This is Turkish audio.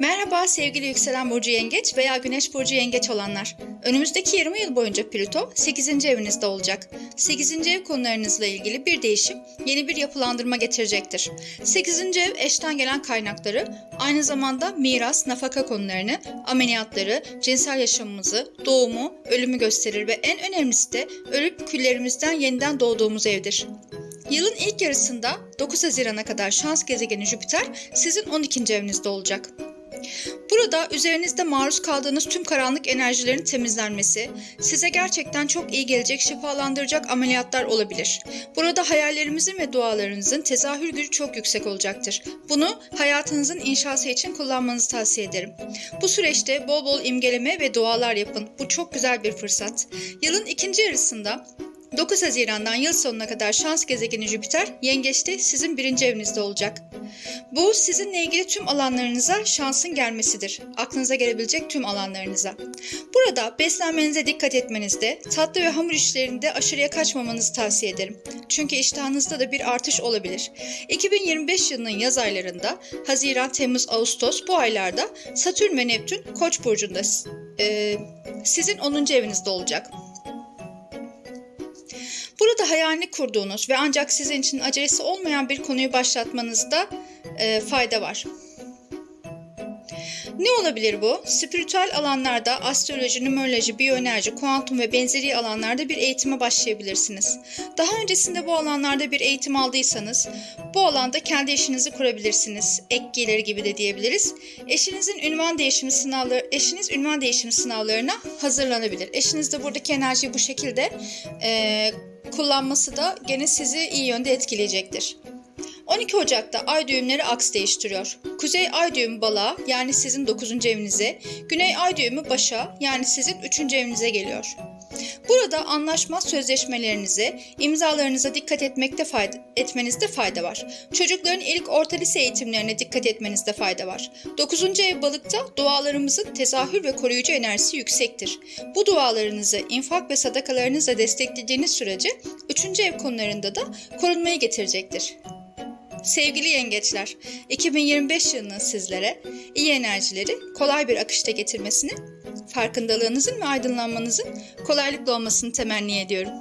Merhaba sevgili yükselen burcu yengeç veya güneş burcu yengeç olanlar. Önümüzdeki 20 yıl boyunca Plüto 8. evinizde olacak. 8. ev konularınızla ilgili bir değişim, yeni bir yapılandırma getirecektir. 8. ev eşten gelen kaynakları, aynı zamanda miras, nafaka konularını, ameliyatları, cinsel yaşamımızı, doğumu, ölümü gösterir ve en önemlisi de ölüp küllerimizden yeniden doğduğumuz evdir. Yılın ilk yarısında 9 Haziran'a kadar şans gezegeni Jüpiter sizin 12. evinizde olacak. Burada üzerinizde maruz kaldığınız tüm karanlık enerjilerin temizlenmesi, size gerçekten çok iyi gelecek, şifalandıracak ameliyatlar olabilir. Burada hayallerimizin ve dualarınızın tezahür gücü çok yüksek olacaktır. Bunu hayatınızın inşası için kullanmanızı tavsiye ederim. Bu süreçte bol bol imgeleme ve dualar yapın. Bu çok güzel bir fırsat. Yılın ikinci yarısında 9 Haziran'dan yıl sonuna kadar şans gezegeni Jüpiter yengeçte sizin birinci evinizde olacak. Bu sizinle ilgili tüm alanlarınıza şansın gelmesidir. Aklınıza gelebilecek tüm alanlarınıza. Burada beslenmenize dikkat etmenizde, tatlı ve hamur işlerinde aşırıya kaçmamanızı tavsiye ederim. Çünkü iştahınızda da bir artış olabilir. 2025 yılının yaz aylarında Haziran, Temmuz, Ağustos bu aylarda Satürn ve Neptün Koç burcunda e, sizin 10. evinizde olacak. Burada hayalini kurduğunuz ve ancak sizin için acelesi olmayan bir konuyu başlatmanızda e, fayda var. Ne olabilir bu? Spiritüel alanlarda astroloji, numeroloji, biyoenerji, kuantum ve benzeri alanlarda bir eğitime başlayabilirsiniz. Daha öncesinde bu alanlarda bir eğitim aldıysanız bu alanda kendi işinizi kurabilirsiniz. Ek geliri gibi de diyebiliriz. Eşinizin ünvan değişimi sınavları, eşiniz ünvan değişimi sınavlarına hazırlanabilir. Eşiniz de buradaki enerjiyi bu şekilde e, kullanması da gene sizi iyi yönde etkileyecektir. 12 Ocak'ta ay düğümleri aks değiştiriyor. Kuzey ay düğümü balığa yani sizin 9. evinize, güney ay düğümü başa yani sizin 3. evinize geliyor. Burada anlaşma sözleşmelerinize, imzalarınıza dikkat etmekte fayda, etmenizde fayda var. Çocukların ilk orta lise eğitimlerine dikkat etmenizde fayda var. 9. ev balıkta dualarımızın tezahür ve koruyucu enerjisi yüksektir. Bu dualarınızı infak ve sadakalarınızla desteklediğiniz sürece 3. ev konularında da korunmayı getirecektir. Sevgili yengeçler, 2025 yılının sizlere iyi enerjileri kolay bir akışta getirmesini, farkındalığınızın ve aydınlanmanızın kolaylıkla olmasını temenni ediyorum.